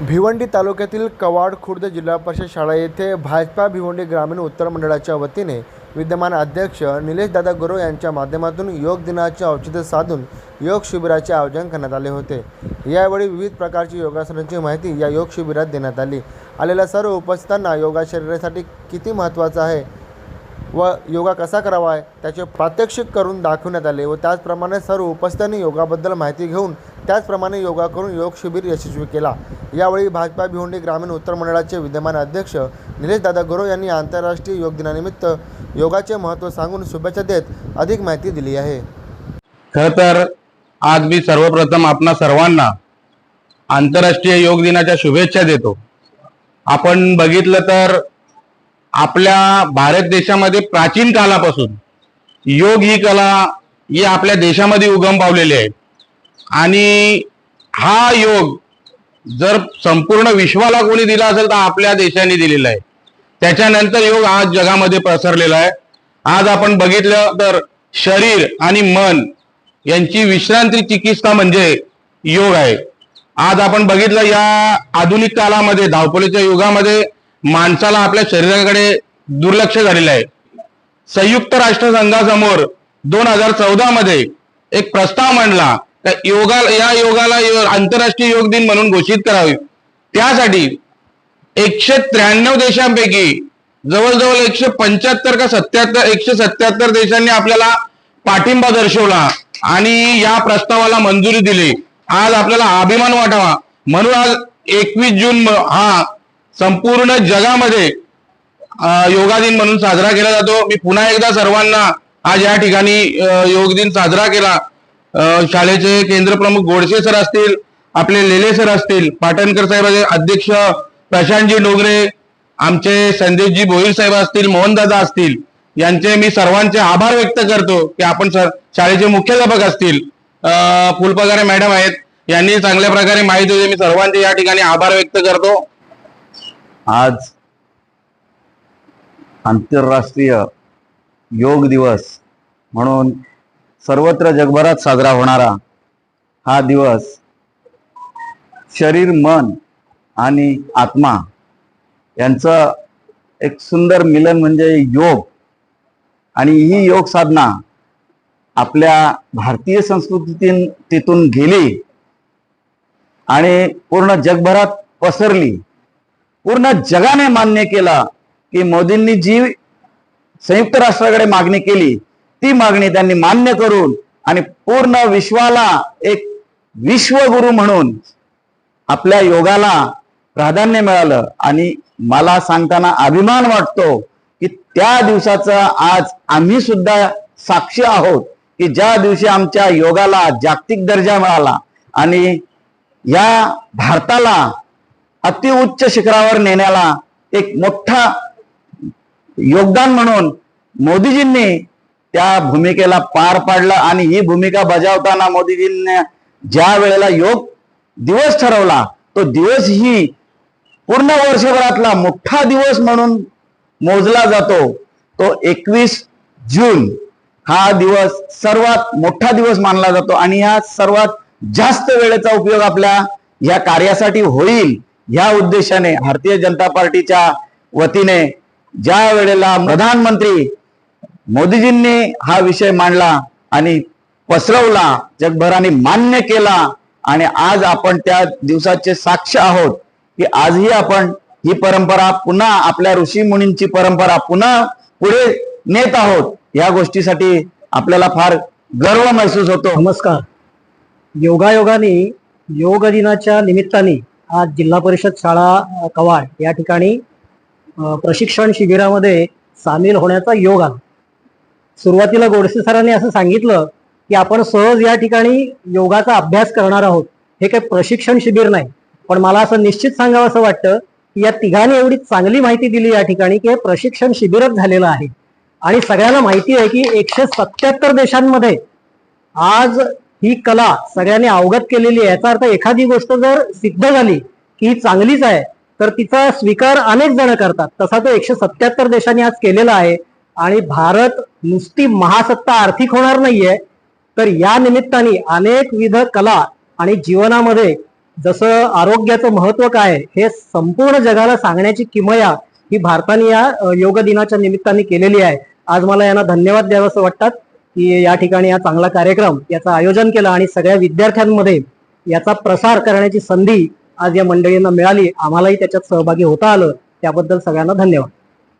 भिवंडी तालुक्यातील कवाड खुर्द जिल्हा परिषद शाळा येथे भाजपा भिवंडी ग्रामीण उत्तर मंडळाच्या वतीने विद्यमान अध्यक्ष निलेश दादा गुरव यांच्या माध्यमातून योग दिनाचे औचित्य साधून योग शिबिराचे आयोजन करण्यात आले होते. यावेळी विविध प्रकारची योगासनांची माहिती या योग शिबिरात देण्यात आली. आलेल्या सर्व उपस्थितांना योगा शरीरासाठी किती महत्त्वाचा आहे व योगा कसा करावा आहे त्याचे प्रात्यक्षिक करून दाखवण्यात आले व त्याचप्रमाणे सर्व उपस्थितांनी योगाबद्दल माहिती घेऊन त्याचप्रमाणे योगा करून योग शिबिर यशस्वी केला. यावेळी भाजपा भिवंडी ग्रामीण उत्तर मंडळाचे विद्यमान अध्यक्ष निलेश दादा गुरव यांनी आंतरराष्ट्रीय योग दिनानिमित्त योगाचे महत्त्व सांगून शुभेच्छा देत अधिक माहिती दिली आहे. खर तर आज मी सर्वप्रथम आपणा सर्वांना आंतरराष्ट्रीय योग दिनाच्या शुभेच्छा देतो. आपण बघितलं तर आपल्या भारत देशामध्ये प्राचीन कालापासून योग ही कला ही आपल्या देशामध्ये उगम पावलेली आहे. आणि हा योग जर संपूर्ण विश्वाला कोणी दिला असेल तर आपल्या देशाने दिलेला आहे. त्याच्यानंतर योग आज जगामध्ये पसरलेला आहे. आज आपण बघितलं तर शरीर आणि मन यांची विश्रांती चिकित्सा म्हणजे योग आहे. आज आपण बघितलं या आधुनिक काळामध्ये धावपळीच्या युगामध्ये माणसाला आपल्या शरीराकडे दुर्लक्ष झालेलं आहे. संयुक्त राष्ट्रसंघासमोर दोन हजार चौदा मध्ये एक प्रस्ताव मांडला योगा या योगाला यो- आंतरराष्ट्रीय योग दिन म्हणून घोषित करावे. त्यासाठी एकशे त्र्याण्णव देशांपैकी जवळजवळ एकशे पंच्याहत्तर का सत्याहत्तर एकशे सत्याहत्तर देशांनी आपल्याला पाठिंबा दर्शवला आणि या प्रस्तावाला मंजुरी दिली. आज आपल्याला अभिमान वाटावा. म्हणून आज एकवीस जून हा संपूर्ण जगामध्ये योगा दिन म्हणून साजरा केला जातो. मी पुन्हा एकदा सर्वांना आज या ठिकाणी योग दिन साजरा केला. शाळेचे केंद्र प्रमुख गोडसे सर असतील आपले लेले सर असतील पाटणकर साहेबाचे अध्यक्ष प्रशांतजी डोगरे आमचे संदेशजी भोईर साहेब असतील मोहनदादा असतील यांचे मी सर्वांचे आभार व्यक्त करतो की आपण सर शाळेचे मुख्याध्यापक असतील फुलपगारे मॅडम आहेत यांनी चांगल्या प्रकारे माहिती दिली. मी सर्वांचे या ठिकाणी आभार व्यक्त करतो. आज आंतरराष्ट्रीय योग दिवस म्हणून सर्वत्र जगभरात साजरा होणारा हा दिवस शरीर मन आणि आत्मा यांचं एक सुंदर मिलन म्हणजे योग. आणि ही योग साधना आपल्या भारतीय संस्कृतीतून तिथून गेली आणि पूर्ण जगभरात पसरली. पूर्ण जगाने मान्य केला की मोदींनी जी संयुक्त राष्ट्राकडे मागणी केली ती मागणी त्यांनी मान्य करून आणि पूर्ण विश्वाला एक विश्वगुरु म्हणून आपल्या योगाला प्राधान्य मिळालं. आणि मला सांगताना अभिमान वाटतो की त्या दिवसाचा आज आम्ही सुद्धा साक्षी आहोत की ज्या दिवशी आमच्या योगाला जागतिक दर्जा मिळाला आणि या भारताला अतिउच्च शिखरावर नेण्याला एक मोठा योगदान म्हणून मोदीजींनी त्या भूमिकेला पार पाडलं आणि ही भूमिका बजावताना मोदीजींनी ज्या वेळेला योग दिवस ठरवला तो दिवस ही पूर्ण वर्षभरातला मोठा दिवस म्हणून मोजला जातो तो एकवीस जून हा दिवस सर्वात मोठा दिवस मानला जातो आणि या सर्वात जास्त वेळेचा उपयोग आपल्या या कार्यासाठी होईल या उद्देशाने भारतीय जनता पार्टीच्या वतीने ज्या वेळेला प्रधानमंत्री मोदीजींनी हा विषय मांडला आणि पसरवला जगभराने मान्य केला आणि आज आपण त्या दिवसाचे साक्ष आहोत की आजही आपण ही परंपरा पुन्हा आपल्या ऋषी मुनींची परंपरा पुन्हा पुढे नेत आहोत. या गोष्टीसाठी आपल्याला फार गर्व महसूस होतो. नमस्कार. योगायोगाने योग दिनाच्या निमित्ताने आज जिल्हा परिषद शाळा कवाड या ठिकाणी प्रशिक्षण शिबिरामध्ये सामील होण्याचा योग आला. सुरुवातीला गोडसे सरांनी असं सांगितलं की आपण सहज या ठिकाणी योगाचा अभ्यास करणार आहोत. हे काही प्रशिक्षण शिबिर नाही. पण मला असं निश्चित सांगावं असं वाटतं की या तिघांनी एवढी चांगली माहिती दिली या ठिकाणी की हे प्रशिक्षण शिबिरच झालेलं आहे. आणि सगळ्यांना माहिती आहे की एकशे सत्याहत्तर देशांमध्ये आज ही कला सगळ्यांनी अवगत केलेली आहे. याचा अर्थ एखादी गोष्ट जर सिद्ध झाली की ही चांगलीच आहे तर तिचा स्वीकार अनेक जण करतात. तसा तो एकशे सत्याहत्तर देशांनी आज केलेला आहे. आणि भारत नुसती महासत्ता आर्थिक होणार नाहीये तर या निमित्ताने अनेक विध कला आणि जीवनामध्ये जसं आरोग्याचं महत्त्व काय आहे, हे संपूर्ण जगाला सांगण्याची किमया ही भारताने या योग दिनाच्या निमित्ताने केलेली आहे. आज मला यांना धन्यवाद द्यावंसं वाटतात की या ठिकाणी हा चांगला कार्यक्रम याचं आयोजन केलं आणि सगळ्या विद्यार्थ्यांमध्ये याचा प्रसार करण्याची संधी आज या मंडळींना मिळाली. आम्हालाही त्याच्यात सहभागी होता आलं. त्याबद्दल सगळ्यांना धन्यवाद.